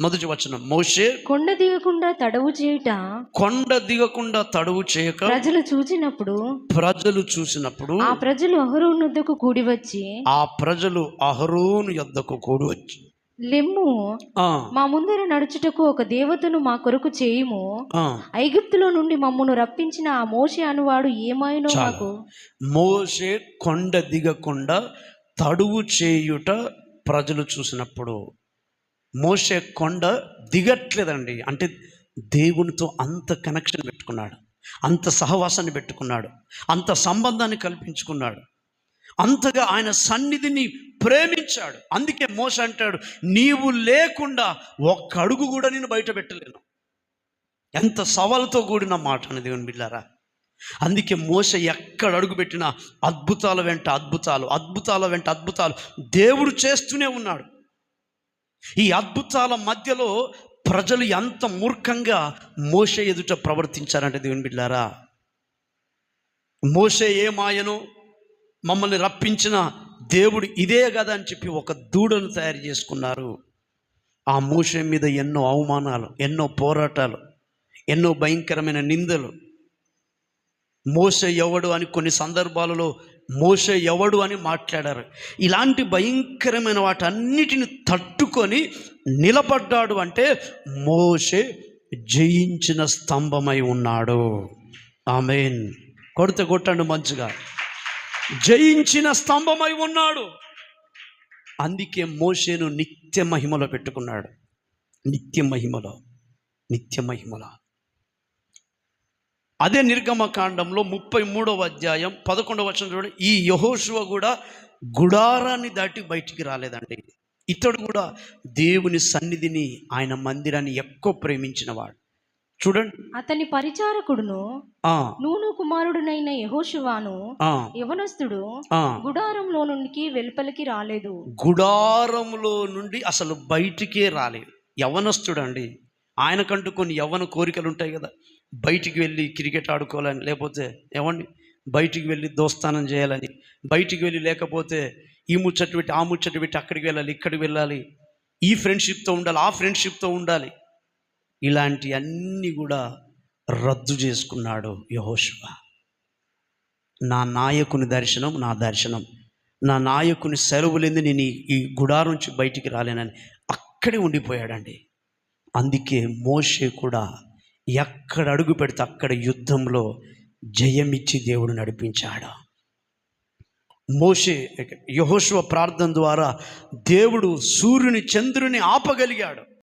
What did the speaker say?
మొదటి వచనం మోషే కొండ దిగకుండా తడవు చేయుట? కొండ దిగకుండా తడువు చేయక ప్రజలు చూచినప్పుడు ప్రజలు చూసినప్పుడు ఆ ప్రజలు అహరోనుద్దకు కూడి వచ్చి ఆ ప్రజలు అహరోను యొద్దకు కూడి వచ్చి లెమ్ము మా ముందర నడుచుటకు ఒక దేవతను మా కొరకు చేయుము. ఐగుప్తులో నుండి మమ్మను రప్పించిన ఆ మోషే అనువాడు ఏమాయనో చాలు. మాకు మోషే కొండ దిగకుండా తడువు చేయుట ప్రజలు చూసినప్పుడు మోసే కొండ దిగట్లేదండి. అంటే దేవునితో అంత కనెక్షన్ పెట్టుకున్నాడు. అంత సహవాసాన్ని పెట్టుకున్నాడు. అంత సంబంధాన్ని కల్పించుకున్నాడు. అంతగా ఆయన సన్నిధిని ప్రేమించాడు. అందుకే మోస అంటాడు నీవు లేకుండా ఒక్క అడుగు కూడా నేను బయట పెట్టలేను. ఎంత సవాలుతో కూడిన మాట అని దేవుని బిళ్ళారా అందుకే మోస ఎక్కడ అడుగు పెట్టినా అద్భుతాల వెంట అద్భుతాలు అద్భుతాల వెంట అద్భుతాలు దేవుడు చేస్తూనే ఉన్నాడు. ఈ అద్భుతాల మధ్యలో ప్రజలు ఎంత మూర్ఖంగా మోస ఎదుట ప్రవర్తించారంటే దేవుని బిడ్డారా? మోసే ఏమాయను? మమ్మల్ని రప్పించిన దేవుడు ఇదే కదా అని చెప్పి ఒక దూడను తయారు చేసుకున్నారు. ఆ మోసే మీద ఎన్నో అవమానాలు ఎన్నో పోరాటాలు ఎన్నో భయంకరమైన నిందలు. మోస ఎవడు అని కొన్ని సందర్భాలలో మోస ఎవడు అని మాట్లాడారు. ఇలాంటి భయంకరమైన వాటన్నిటిని తట్టుకొని నిలబడ్డాడు అంటే మోసే జయించిన స్తంభమై ఉన్నాడు. ఆమెన్. కొడితే కొట్టండి మంచిగా. జయించిన స్తంభమై ఉన్నాడు. అందుకే మోషేను నిత్య మహిమలో పెట్టుకున్నాడు. నిత్య మహిమలో. నిత్య మహిమలో. అదే నిర్గమకాండంలో ముప్పై మూడవ అధ్యాయం పదకొండవ వచనం చూడండి. ఈ యహోశువ కూడా గుడారాన్ని దాటి బయటికి రాలేదండి. ఇతడు కూడా దేవుని సన్నిధిని ఆయన మందిరాన్ని ఎక్కువ ప్రేమించినవాడు. చూడండి. అతని పరిచారకుడును ఆ, నూను కుమారుడునైన యహోషువాను ఆ, యవనస్తుడు. గుడారంలో నుండి వెలుపలికి రాలేదు. గుడారములో నుండి అసలు బయటికే రాలేదు. యవనస్తుడండి. ఆయనకంటూ కొన్ని యవ్వన కోరికలు ఉంటాయి కదా. బయటికి వెళ్ళి క్రికెట్ ఆడుకోవాలని లేకపోతే ఏమండి? బయటికి వెళ్ళి దోస్తానం చేయాలని బయటికి వెళ్ళి లేకపోతే ఈ ముచ్చట పెట్టి ఆ ముచ్చట పెట్టి అక్కడికి వెళ్ళాలి ఇక్కడికి వెళ్ళాలి ఈ ఫ్రెండ్షిప్తో ఉండాలి ఆ ఫ్రెండ్షిప్తో ఉండాలి. ఇలాంటి అన్నీ కూడా రద్దు చేసుకున్నాడు యహోశివ నా నాయకుని దర్శనం నా దర్శనం. నా నాయకుని సెలవులేంది నేను ఈ- ఈ గుడారం నుంచి బయటికి రాలేనని అక్కడే ఉండిపోయాడండి. అందుకే మోషే కూడా ఎక్కడ అడుగు పెడితే అక్కడ యుద్ధంలో జయమిచ్చి దేవుడు నడిపించాడు. మోషే యహోశువ ప్రార్థన ద్వారా దేవుడు సూర్యుని చంద్రుని ఆపగలిగాడు.